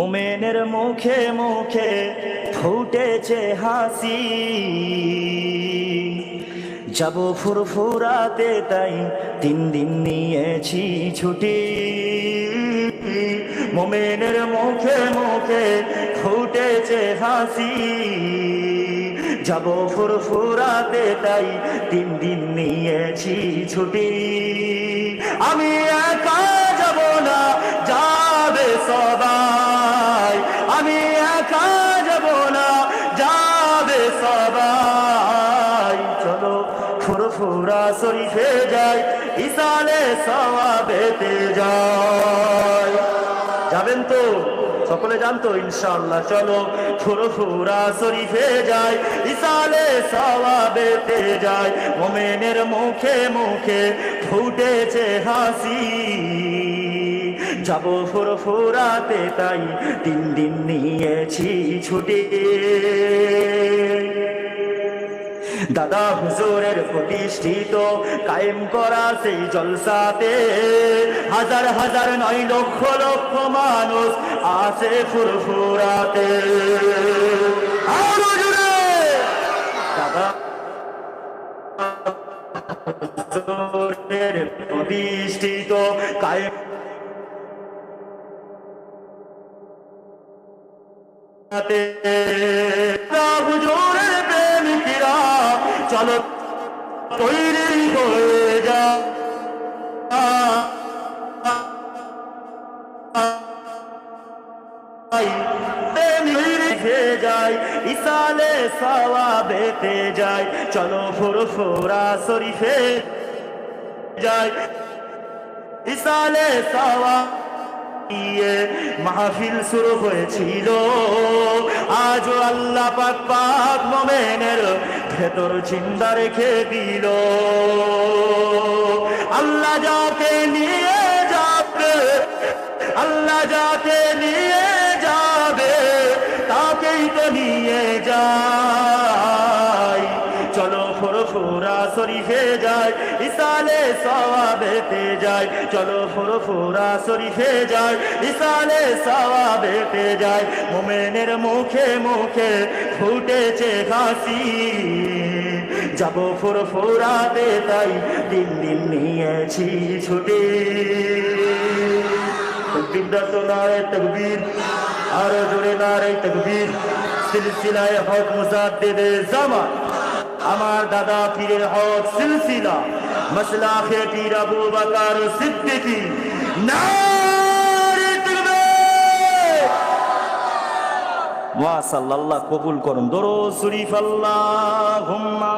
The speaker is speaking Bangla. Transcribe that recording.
মোমেনের মুখে মুখে ফুটেছে হাসি। যাব ফুরফুরাতে তাই তিন দিন নিয়েছি ছুটি। মোমেনের মুখে মুখে ফুটেছে হাসি। যাব ফুরফুরাতে তাই তিন দিন নিয়েছি ছুটি। আমি আমি একা যাব না, যাবে সবাই। চলো ফুরফুরা শরীফে যাই ইসালে সওয়াবেতে যাই। যাবেন তো? সকলে জানতো ইনশাল্লাহ চলো ফুরফুরা শরীফে যাই ইসালে সওয়াবেতে যাই। মোমেনের মুখে মুখে ফুটেছে হাসি। যাব ফুরফুরাতে তাই তিন দিন নিয়েছি ছুটি। দাদা হুজুরের প্রতিষ্ঠিত, কায়েম করা সেই জলসাতে হাজার হাজার নয় লক্ষ লক্ষ মানুষ আসে ফুরফুরাতে দাদা প্রতিষ্ঠিত, কায়েম হুজুরের প্রেমিকরা চলো তৈরি হয়ে যা। যায় ইসালে চলো ফুরফুরা শরীফে যায় ইসালে সওয়া দিয়ে মাহফিল শুরু হয়েছিল। আজ আল্লাহ পাক পাক মোমেনের ভেতর চিন্তা রেখে দিল। আল্লাহ যাকে নিয়ে যাবে, আল্লাহ যাকে নিয়ে ফুরফুরা শরীফে যায় ইসালে সওয়াবেতে যায়। চলো ফুরফুরা শরীফে যায় ইসালে সওয়াবেতে যায়। মোমেনের মুখে মুখে ফুটেছে হাসি। যাব ফুরফুরাতে তাই দিন দিন নিয়েছি ছুটি। তকবীরটা তো নারে তকবীর, আরও জোরে নারে তকবীর। সিলসিলায় হক মুজাদ্দিদে জামান আমার দাদা পীরের হক সিলসিলা মসলাখে পীর আবু বকর সিদ্দিকী। তাকবীর মাশাআল্লাহ আল্লাহ কবুল করুন। দরুদ শরীফ আল্লাহুম্মা।